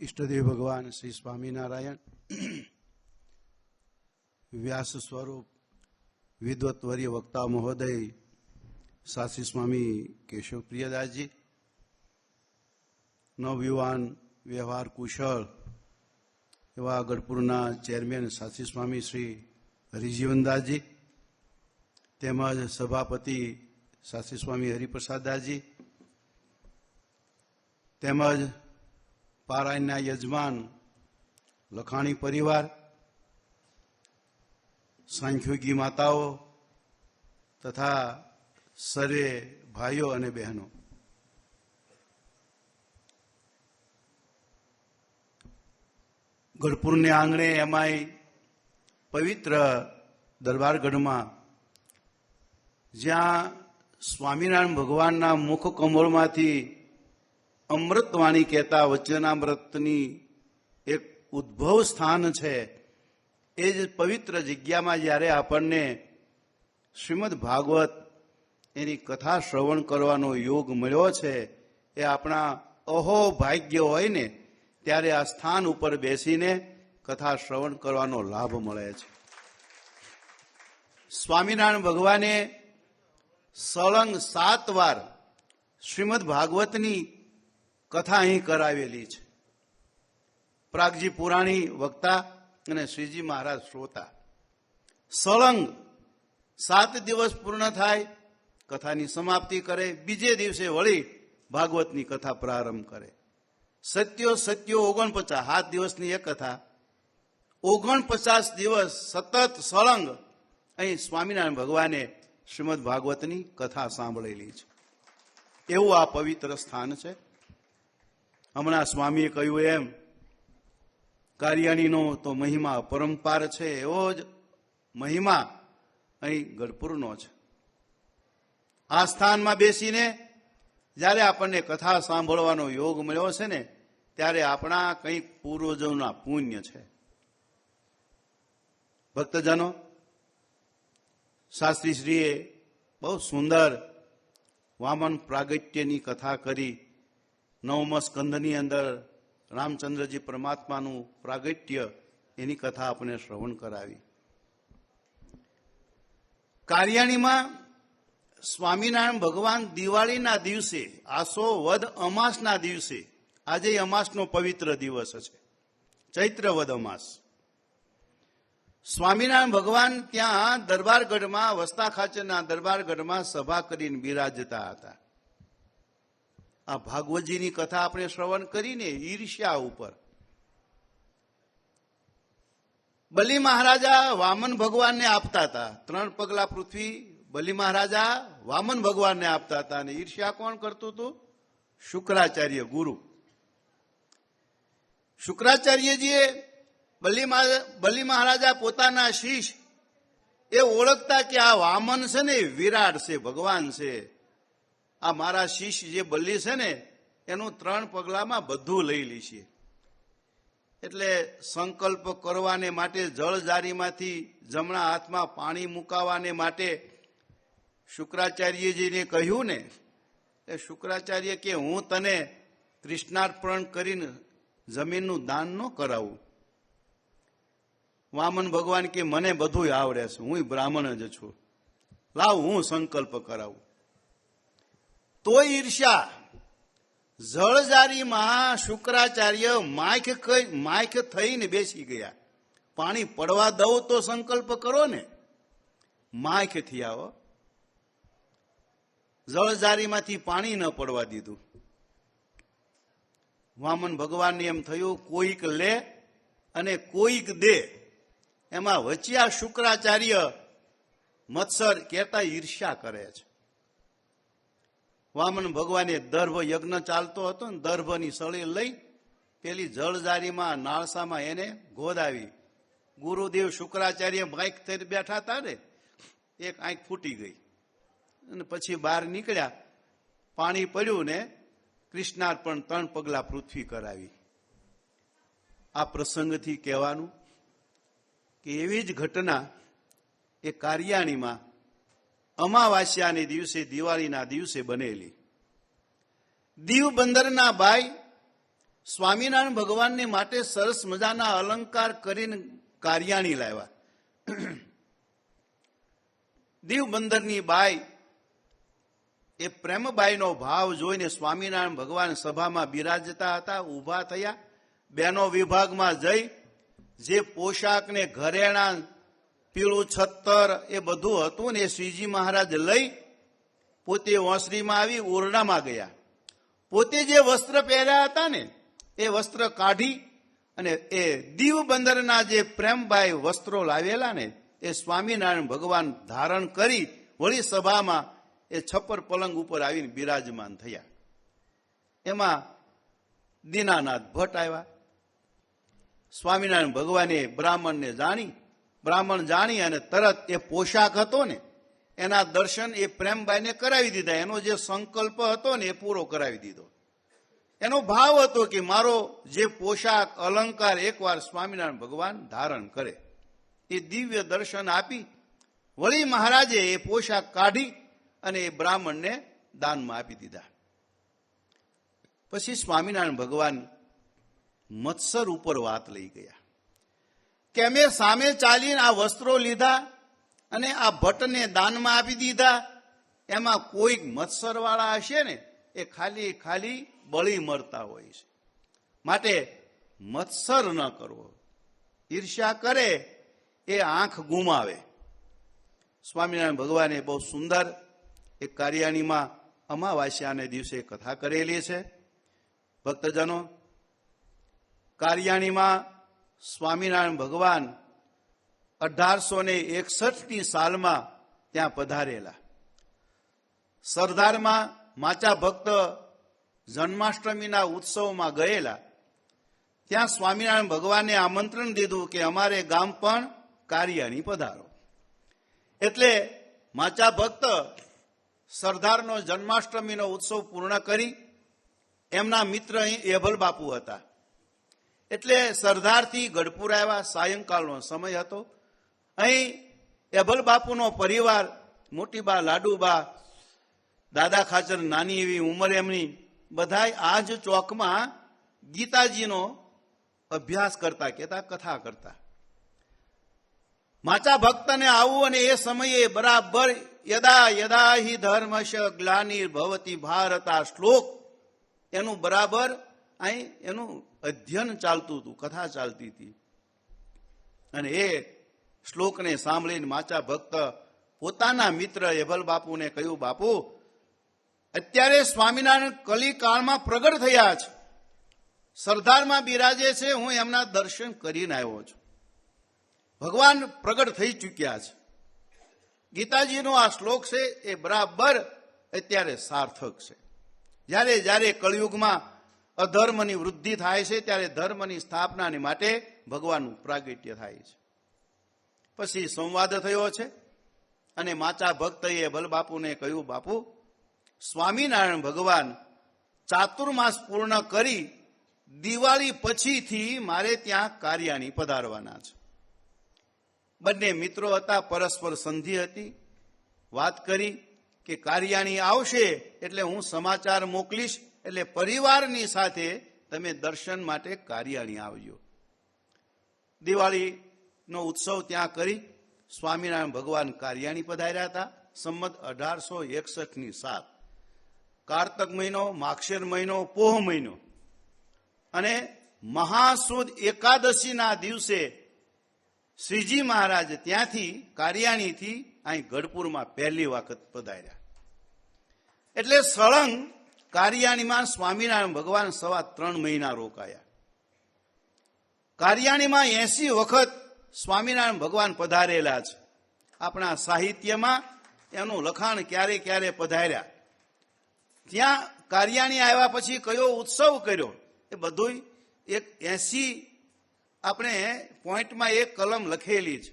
ઈષ્ટદેવ ભગવાન શ્રી સ્વામિનારાયણ વ્યાસ સ્વરૂપ વિદ્વત્વર્ય વક્તા મહોદય શાસ્ત્રી સ્વામી કેશવ પ્રિયદાસજી નવયુવાન વ્યવહાર કુશળ એવા ગઢપુરના ચેરમેન શાસ્ત્રી સ્વામી શ્રી હરિજીવનદાસજી તેમજ સભાપતિ શાસ્ત્રી સ્વામી હરિપ્રસાદદાસજી, તેમજ પારાયણના યજમાન, લખાણી પરિવાર, સાંખ્યોગી માતાઓ તથા સર્વે ભાઈઓ અને બહેનો. ગઢપુરને આંગણે એમાંય પવિત્ર દરબારગઢમાં જ્યાં સ્વામિનારાયણ ભગવાનના મુખ કમળમાંથી અમૃતવાણી કહેતા વચનામૃતની એક ઉદ્ભવ સ્થાન છે. એ જ પવિત્ર જગ્યામાં જ્યારે આપણને શ્રીમદ ભાગવત એની કથા શ્રવણ કરવાનો યોગ મળ્યો છે, એ આપણા અહો ભાગ્ય હોય ને, ત્યારે આ સ્થાન ઉપર બેસીને કથા શ્રવણ કરવાનો લાભ મળે છે. સ્વામિનારાયણ ભગવાને સળંગ સાત વાર શ્રીમદ ભાગવતની કથા અહીં કરાવેલી છે. પ્રાગજી પુરાણી, વક્તા અને શ્રીજી મહારાજ શ્રોતા. સળંગ સાત દિવસ પૂર્ણ થાય, કથાની સમાપ્તિ કરે, બીજે દિવસે વળી ભાગવતની કથા પ્રારંભ કરે. સત્યો સત્યો ઓગણપચાસ સાત દિવસની એક કથા. ઓગણપચાસ દિવસ સતત સળંગ. અહીં સ્વામિનારાયણ ભગવાને શ્રીમદ ભાગવતની કથા સાંભળેલી છે. એવું આ પવિત્ર સ્થાન છે. હમણાં સ્વામીએ કહ્યું એમ, કાર્યાણીનો તો મહિમા પરંપાર છે, એવો જ મહિમા અહીં ગઢપુરનો છે. આ સ્થાનમાં બેસીને જ્યારે આપણને કથા સાંભળવાનો યોગ મળ્યો છે ને, ત્યારે આપણા કંઈક પૂર્વજોના પુણ્ય છે. ભક્તજનો, શાસ્ત્રીશ્રીએ બહુ સુંદર વામન પ્રાગટ્યની કથા કરી નવમ સ્કંદની અંદર રામચંદ્રજી પરમાત્માનું પ્રાગટ્ય, એની કથા આપણે શ્રવણ કરાવી. કાર્યાણીમાં સ્વામિનારાયણ ભગવાન દિવાળીના દિવસે, આસો વદ અમાસના દિવસે, આજે અમાસનો પવિત્ર દિવસ છે. ચૈત્ર વદ અમાસ. સ્વામિનારાયણ ભગવાન ત્યાં દરબારગઢમાં વસ્તા ખાચરના દરબારગઢમાં સભા કરીને બિરાજતા હતા. આ ભાગવતજીની કથા આપણે શ્રવણ કરીને ઈર્ષ્યા ઉપર. બલિ મહારાજા વામન ભગવાનને આપતા હતા. ત્રણ પગલા પૃથ્વી, બલિ મહારાજા વામન ભગવાનને આપતા હતા અને ઈર્ષ્યા કોણ કરતું હતું? શુક્રાચાર્ય ગુરુ. શુક્રાચાર્યજીએ બલિ બલિ મહારાજા પોતાના શિષ્ય એ ઓળખતા કે આ વામન છે ને, વિરાટ છે, ભગવાન છે. આ મારા શિષ્ય જે બલ્લી છે ને, એનું ત્રણ પગલામાં બધું લઈ લીશે એટલે સંકલ્પ કરવાને માટે જળજારીમાંથી જમણા હાથમાં પાણી મુકાવાને માટે શુક્રાચાર્યજીને કહ્યું ને, એ શુક્રાચાર્ય કે, હું તને કૃષ્ણાર્પણ કરીને જમીનનું દાન ન કરાવું. વામન ભગવાન કે, મને બધું આવડે છે હું બ્રાહ્મણ જ છું. લાવ, હું સંકલ્પ કરાવું. તોય ઈર્ષ્યા. જળજારીમાં શુક્રાચાર્ય માખ માખ થઈને બેસી ગયા. પાણી પડવા દઉં તો સંકલ્પ કરો ને. માખથી આવો. જળજારીમાંથી પાણી ન પડવા દીધું. વામન ભગવાનને એમ થયું, કોઈક લે અને કોઈક દે. એમાં વચ્યા શુક્રાચાર્ય મત્સર કહેતા ઈર્ષ્યા કરે છે. વામન ભગવાને દર્ભ યજ્ઞ ચાલતો હતો ને દર્ભની સળી લઈ પેલી જળજારીમાં નાળસામાં એને ગોદાવી. ગુરુદેવ શુક્રાચાર્ય માઇક થઈ બેઠા હતા ને, એક આંખ ફૂટી ગઈ. અને પછી બહાર નીકળ્યા. પાણી પડ્યું ને કૃષ્ણાર્પણ ત્રણ પગલા પૃથ્વી કરાવી. આ પ્રસંગથી કહેવાનું કે એવી જ ઘટના એ કાર્યાણીમાં અમાવાસ્યાને દિવસે દિવાળીના દિવસે બનેલી. દીવ બંદરના ભાઈ સ્વામિનારાયણ ભગવાનને માટે સરસ મજાના અલંકાર કરીને કાર્યાણી લાવ્યા. દીવ બંદરની બાઈ એ પ્રેમબાઈનો ભાવ જોઈને સ્વામિનારાયણ ભગવાન સભામાં બિરાજતા હતા, ઊભા થયા. બેનો વિભાગમાં જઈ જે પોશાક ને ઘરેણા પીળું છત્તર એ બધું હતું ને એ શ્રીજી મહારાજ લઈ પોતે ઓસરીમાં આવી ઓરડામાં ગયા. પોતે જે વસ્ત્ર પહેર્યા હતા ને, એ વસ્ત્ર કાઢી અને એ દીવ બંદરના જે પ્રેમભાઈ વસ્ત્રો લાવેલા ને, એ સ્વામિનારાયણ ભગવાન ધારણ કરી વળી સભામાં એ છપ્પર પલંગ ઉપર આવીને બિરાજમાન થયા. એમાં દીનાનાથ ભટ્ટ આવ્યા. સ્વામિનારાયણ ભગવાને બ્રાહ્મણને જાણી બ્રાહ્મણ જાણી અને તરત એ પોશાક હતો ને, એના દર્શન એ પ્રેમભાઈને કરાવી દીધા. એનો જે સંકલ્પ હતો ને એ પૂરો કરાવી દીધો. એનો ભાવ હતો કે મારો જે પોશાક, અલંકાર એકવાર સ્વામિનારાયણ ભગવાન ધારણ કરે, એ દિવ્ય દર્શન આપી વળી મહારાજે એ પોશાક કાઢી અને એ બ્રાહ્મણને દાનમાં આપી દીધા. પછી સ્વામિનારાયણ ભગવાન મત્સર ઉપર વાત લઈ ગયા. કે અમે સામે ચાલીને આ વસ્ત્રો લીધા અને આ ભટ્ટને દાનમાં આપી દીધા. એમાં કોઈક મત્સરવાળા હશે ને, એ ખાલી ખાલી બળી મરતા હોય છે. માટે મત્સર ન કરવો. ઈર્ષ્યા કરે, એ આંખ ગુમાવે. સ્વામિનારાયણ ભગવાને બહુ સુંદર એક કાર્યાણીમાં અમાવાસ્યાને દિવસે કથા કરેલી છે. ભક્તજનો, કાર્યાણીમાં સ્વામિનારાયણ ભગવાન અઢારસો ને એકસઠની સાલમાં ત્યાં પધારેલા. સરદારમાં માચા ભક્ત જન્માષ્ટમીના ઉત્સવમાં ગયેલા. ત્યાં સ્વામિનારાયણ ભગવાને આમંત્રણ દીધું કે અમારે ગામ પણ કાર્યાણી પધારો. એટલે માચા ભક્ત સરદારનો જન્માષ્ટમીનો ઉત્સવ પૂર્ણ કરી, એમના મિત્ર અહીં એભલ બાપુ હતા. એટલે સરદારથી ગઢપુર આવ્યા, સાયંકાળનો સમય હતો. અહીં એભલ બાપુનો પરિવાર, મોટી બા લાડુબા દાદા ખાચર, નાની એવી ઉંમર એમની બધા આ જ ચોકમાં ગીતાજીનો અભ્યાસ કરતા, કહેતા, કથા કરતા. માચા ભક્તને આવું અને એ સમયે બરાબર યદા યદા હિ ધર્મશ ગ્લાનિર્ભવતી ભારત આ શ્લોક, એનું બરાબર અહીં એનું અધ્યયન ચાલતું હતું, કથા ચાલતી હતી. અને એ શ્લોકને સાંભળીને માચા ભક્ત પોતાના મિત્ર એભલ બાપુને કહ્યું, બાપુ, અત્યારે સ્વામિનારાયણ કલિકાળમાં પ્રગટ થયા છે. સરદારમાં બિરાજે છે, હું એમના દર્શન કરીને આવ્યો છું. ભગવાન પ્રગટ થઈ ચૂક્યા છે. ગીતાજીનો આ શ્લોક છે, એ બરાબર અત્યારે સાર્થક છે. જ્યારે જ્યારે કળિયુગમાં અધર્મની વૃદ્ધિ થાય છે, ત્યારે ધર્મની સ્થાપનાને માટે ભગવાનનું પ્રાગટ્ય થાય છે. પછી સંવાદ થયો છે, અને માચા ભક્તએ બલબાપુને કહ્યું, બાપુ, સ્વામિનારાયણ ભગવાન ચાતુર્માસ પૂર્ણ કરી દિવાળી પછીથી મારે ત્યાં કાર્યાણી પધારવાના છે. બંને મિત્રો હતા, પરસ્પર સંધિ હતી, વાત કરી કે કાર્યાણી આવશે એટલે હું સમાચાર મોકલીશ એટલે પરિવારની સાથે તમે દર્શન માટે કાર્યાણી આવજો. દિવાળીનો ઉત્સવ ત્યાં કરી સ્વામિનારાયણ ભગવાન કાર્યાણી પધાર્યા હતા. સંમત અઢારસો એકસઠની સાત. કારતક મહિનો, માક્ષર મહિનો, પોહ મહિનો. અને મહાસુદ એકાદશીના દિવસે શ્રીજી મહારાજ ત્યાંથી કાર્યાણીથી અહીં ગઢપુરમાં પહેલી વખત પધાર્યા. એટલે સળંગ કાર્યાણીમાં સ્વામિનારાયણ ભગવાન સવા ત્રણ મહિના રોકાયા. કારિયાણીમાં એસી વખત સ્વામિનારાયણ ભગવાન પધારેલા છે. આપણા સાહિત્યમાં એનું લખાણ ક્યારે ક્યારે પધાર્યા. ત્યાં કારિયાણી આવ્યા પછી કયો ઉત્સવ કર્યો? એ બધું એક એસી આપણે પોઈન્ટમાં એક કલમ લખેલી છે.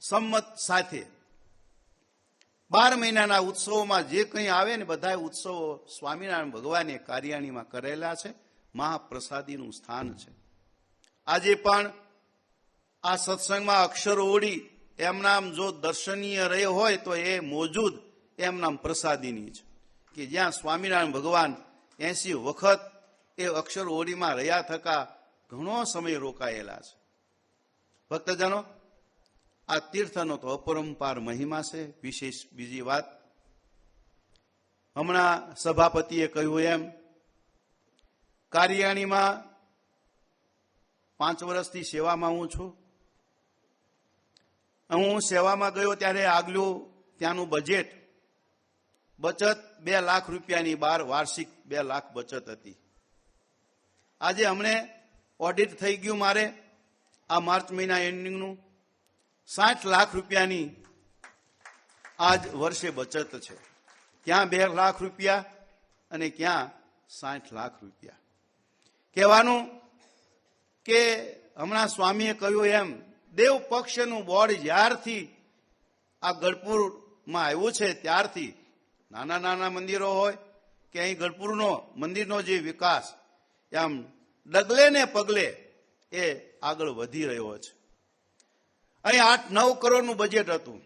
સંમત સાથે. બાર મહિનાના ઉત્સવોમાં જે કંઈ આવે ને બધા ઉત્સવો સ્વામિનારાયણ ભગવાને કાર્યાણીમાં કરેલા છે, મહાપ્રસાદીનું સ્થાન છે. આજે પણ આ સત્સંગમાં અક્ષર ઓડી એમનામ જો દર્શનીય રહ્યો હોય તો એ મોજૂદ એમનામ પ્રસાદીની છે. કે જ્યાં સ્વામિનારાયણ ભગવાન એસી વખત એ અક્ષર ઓરીમાં રહ્યા થકા ઘણો સમય રોકાયેલા છે. ભક્તજનો આ તીર્થનો તો અપરંપાર મહિમા છે. વિશેષ બીજી વાત, હમણાં સભાપતિએ કહ્યું એમ, કારિયાણીમાં પાંચ વર્ષથી સેવામાં હું છું. હું સેવામાં ગયો ત્યારે આગલું ત્યાંનું બજેટ બચત બે લાખ રૂપિયાની બાર, વાર્ષિક બે લાખ બચત હતી. આજે હમણે ઓડિટ થઈ ગયું મારે. આ માર્ચ મહિના એન્ડિંગનું સાઠ લાખ રૂપિયાની આજ વર્ષે બચત છે. ક્યાં બે લાખ રૂપિયા અને ક્યાં સાઠ લાખ રૂપિયા. કહેવાનું કે હમણાં સ્વામીએ કહ્યું એમ, દેવ પક્ષનું બોર્ડ જ્યારથી આ ગઢપુરમાં આવ્યું છે ત્યારથી નાના નાના મંદિરો હોય કે અહીં ગઢપુરનો મંદિરનો જે વિકાસ આમ ડગલે ને પગલે એ આગળ વધી રહ્યો છે. અહીં આઠ નવ કરોડનું બજેટ હતું.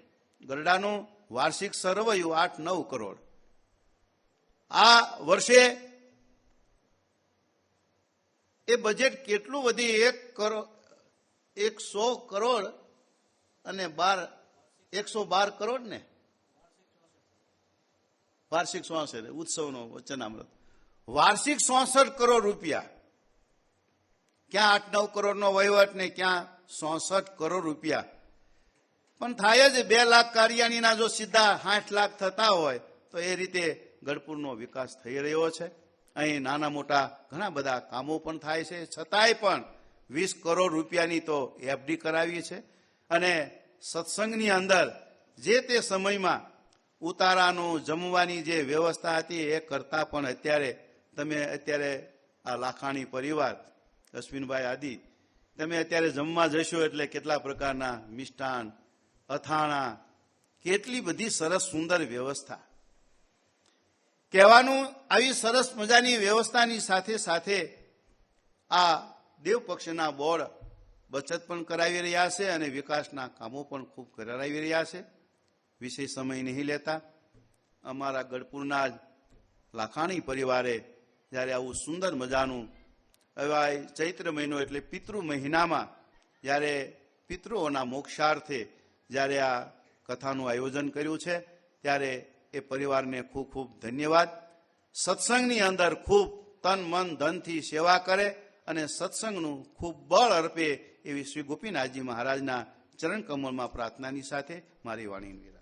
ગરડાનું વાર્ષિક સરવૈયું આઠ નવ કરોડ. આ વર્ષે એ બજેટ કેટલું વધી? એક કરોડ એકસો કરોડ અને બાર, એકસો બાર કરોડ ને? વાર્ષિક ચોસઠ ઉત્સવનો વચનામૃત. વાર્ષિક ચોસઠ કરોડ રૂપિયા. ક્યાં આઠ નવ કરોડનો વહીવટ ને ક્યાં ચોસઠ કરોડ રૂપિયા. પણ થાય જ બે લાખ કારિયાણીના જો સીધા આઠ લાખ થતા હોય, તો એ રીતે ગઢપુરનો વિકાસ થઈ રહ્યો છે. અહીં નાના મોટા ઘણા બધા કામો પણ થાય છે. છતાંય પણ વીસ કરોડ રૂપિયાની તો એફડી કરાવી છે. અને સત્સંગની અંદર જે તે સમયમાં ઉતારાનું જમવાની જે વ્યવસ્થા હતી એ કરતાં પણ અત્યારે તમે અત્યારે આ લાખાણી પરિવાર, અશ્વિનભાઈ આદિ તમે અત્યારે જમવા જશો એટલે કેટલા પ્રકારના મિષ્ટાન, અથાણા, કેટલી બધી સરસ સુંદર વ્યવસ્થા. કહેવાનું આવી સરસ મજાની વ્યવસ્થાની સાથે સાથે આ દેવ પક્ષના બોર્ડ બચત પણ કરાવી રહ્યા છે અને વિકાસના કામો પણ ખૂબ કરાવી રહ્યા છે. વિશેષ સમય નહીં લેતા. અમારા ગઢપુરના જ લાખાણી પરિવારે જ્યારે આવું સુંદર મજાનું આ ચૈત્ર મહિનો એટલે પિતૃ મહિનામાં જ્યારે પિતૃઓના મોક્ષાર્થે જ્યારે આ કથાનું આયોજન કર્યું છે, ત્યારે એ પરિવારને ખૂબ ખૂબ ધન્યવાદ. સત્સંગની અંદર ખૂબ તન, મન, ધનથી સેવા કરે અને સત્સંગનું ખૂબ બળ અર્પે એવી શ્રી ગોપીનાથજી મહારાજના ચરણ કમળમાં પ્રાર્થનાની સાથે મારી વાણી વિરામ